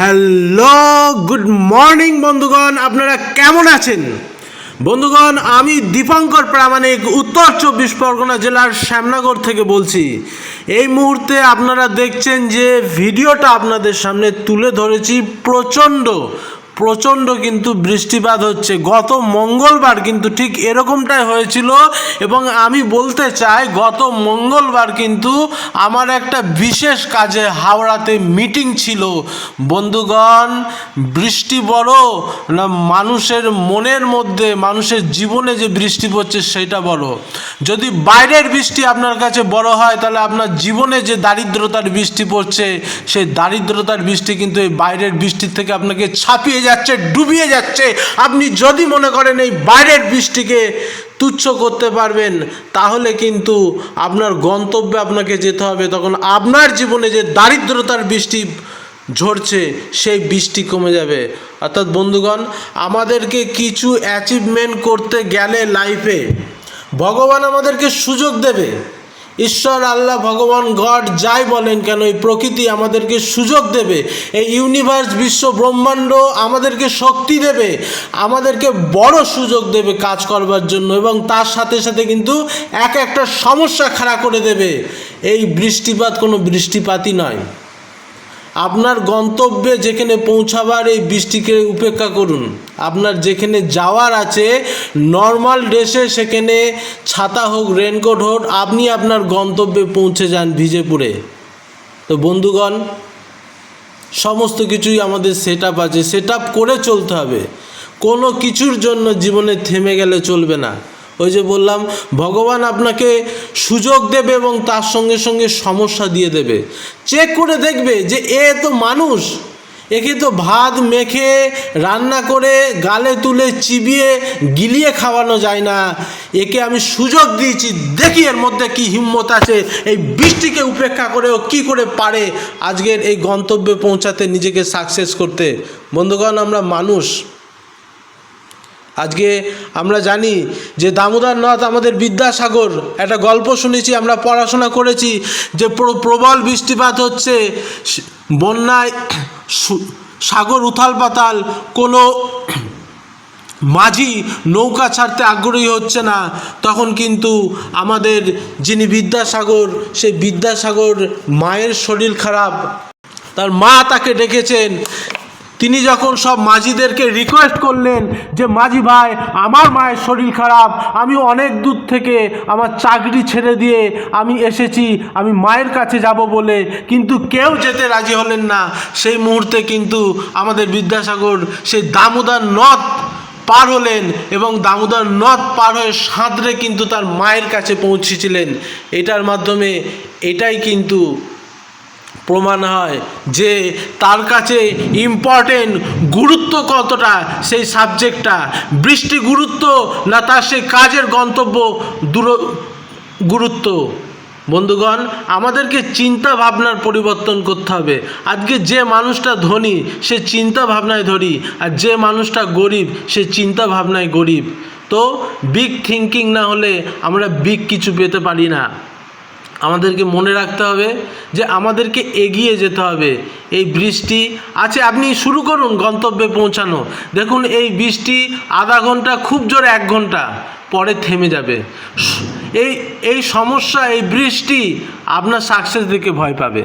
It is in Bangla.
হ্যালো, গুড মর্নিং বন্ধুগণ, আপনারা কেমন আছেন? বন্ধুগণ, আমি দীপঙ্কর প্রামাণিক, উত্তর চব্বিশ পরগনা জেলার শ্যামনগর থেকে বলছি। এই মুহূর্তে আপনারা দেখছেন যে, ভিডিওটা আপনাদের সামনে তুলে ধরেছি প্রচণ্ড প্রচণ্ড কিন্তু বৃষ্টিপাত হচ্ছে। গত মঙ্গলবার কিন্তু ঠিক এরকমটাই হয়েছিল এবং আমি বলতে চাই, গত মঙ্গলবার কিন্তু আমার একটা বিশেষ কাজে হাওড়াতে মিটিং ছিল। বন্ধুগণ, বৃষ্টি বড়, না মানুষের মনের মধ্যে, মানুষের জীবনে যে বৃষ্টি পড়ছে সেটা বড়। যদি বাইরের বৃষ্টি আপনার কাছে বড় হয়, তাহলে আপনার জীবনে যে দারিদ্রতার বৃষ্টি পড়ছে, সেই দারিদ্রতার বৃষ্টি কিন্তু এই বাইরের বৃষ্টির থেকে আপনাকে ছাপিয়ে যাচ্ছে, ডুবিয়ে যাচ্ছে। আপনি যদি মনে করেন এই বাইরের বৃষ্টিকে তুচ্ছ করতে পারবেন, তাহলে কিন্তু আপনার গন্তব্যে আপনাকে যেতে হবে। তখন আপনার জীবনে যে দারিদ্রতার বৃষ্টি ঝরছে, সেই বৃষ্টি কমে যাবে। অর্থাৎ বন্ধুগণ, আমাদেরকে কিছু অ্যাচিভমেন্ট করতে গেলে লাইফে ভগবান আমাদেরকে সুযোগ দেবে। ঈশ্বর, আল্লাহ, ভগবান, গড যাই বলেন কেন, এই প্রকৃতি আমাদেরকে সুযোগ দেবে, এই ইউনিভার্স বিশ্ব ব্রহ্মাণ্ড আমাদেরকে শক্তি দেবে, আমাদেরকে বড় সুযোগ দেবে কাজ করবার জন্য এবং তার সাথে সাথে কিন্তু এক একটা সমস্যা খাড়া করে দেবে। এই বৃষ্টিপাত কোনো বৃষ্টিপাতই নয়। আপনার গন্তব্যে যেখানে পৌঁছাবার এই বৃষ্টিকে উপেক্ষা করুন। আপনার যেখানে যাওয়ার আছে নর্মাল ড্রেসে সেখানে ছাতা হোক রেনকোট হোক, আপনি আপনার গন্তব্যে পৌঁছে যান ভিজেপুরে তো বন্ধুগণ, সমস্ত কিছুই আমাদের সেট আপ আছে। সেট আপ করে চলতে হবে। কোনো কিছুর জন্য জীবনে থেমে গেলে চলবে না। ওই যে বললাম, ভগবান আপনাকে সুযোগ দেবে এবং তার সঙ্গে সঙ্গে সমস্যা দিয়ে দেবে। চেক করে দেখবে যে এ তো মানুষ, একে তো ভাত মেখে, রান্না করে, গালে তুলে চিবিয়ে, গিলিয়ে খাওয়ানো যায় না। একে আমি সুযোগ দিয়েছি, দেখি এর মধ্যে কি হিম্মত আছে, এই বৃষ্টিকে উপেক্ষা করে ও কী করে পারে আজকের এই গন্তব্যে পৌঁছাতে নিজেকে সাকসেস করতে। বন্ধুগণ, আমরা মানুষ। আজকে আমরা জানি যে দামোদর নদ আমাদের বিদ্যাসাগর, একটা গল্প শুনেছি, আমরা পড়াশোনা করেছি যে প্র- প্রবল বৃষ্টিপাত হচ্ছে বন্যায় সাগর উথাল পাতাল, কোনো মাঝি নৌকা ছাড়তে আগ্রহী হচ্ছে না। তখন কিন্তু আমাদের যিনি বিদ্যাসাগর, সেই বিদ্যাসাগর মায়ের শরীর খারাপ। তার মা তাকে ডেকেছেন তিনি যখন সব মাঝিদেরকে রিকোয়েস্ট করলেন যে, মাঝি ভাই, আমার মায়ের শরীর খারাপ, আমি অনেক দূর থেকে আমার চাকরি ছেড়ে দিয়ে আমি এসেছি, আমি মায়ের কাছে যাব বলে, কিন্তু কেউ যেতে রাজি হলেন না। সেই মুহূর্তে কিন্তু আমাদের বিদ্যাসাগর সেই দামোদর নদ পার হলেন এবং দামোদর নদ পার হয়ে সাঁতরে কিন্তু তার মায়ের কাছে পৌঁছেছিলেন। এটার মাধ্যমে এটাই কিন্তু প্রমাণ হয় যে তার কাছে ইম্পর্টেন্ট গুরুত্ব কতটা, সেই সাবজেক্টটা বৃষ্টি গুরুত্ব না তার সেই কাজের গন্তব্য দূর, গুরুত্ব। বন্ধুগণ, আমাদেরকে চিন্তা ভাবনার পরিবর্তন করতে হবে। আজকে যে মানুষটা ধনী, সে চিন্তা ভাবনায় ধনী, আর যে মানুষটা গরিব, সে চিন্তা ভাবনায় গরিব। তো বিগ থিঙ্কিং না হলে আমরা বিগ কিছু পেতে পারি না। আমাদেরকে মনে রাখতে হবে যে আমাদেরকে এগিয়ে যেতে হবে। এই বৃষ্টি আছে আপনি শুরু করুন গন্তব্যে পৌঁছানো। দেখুন, এই বৃষ্টি আধা ঘণ্টা, খুব জোরে এক ঘণ্টা, পরে থেমে যাবে। এই এই সমস্যা, এই বৃষ্টি আপনার সাকসেস দিকে ভয় পাবে।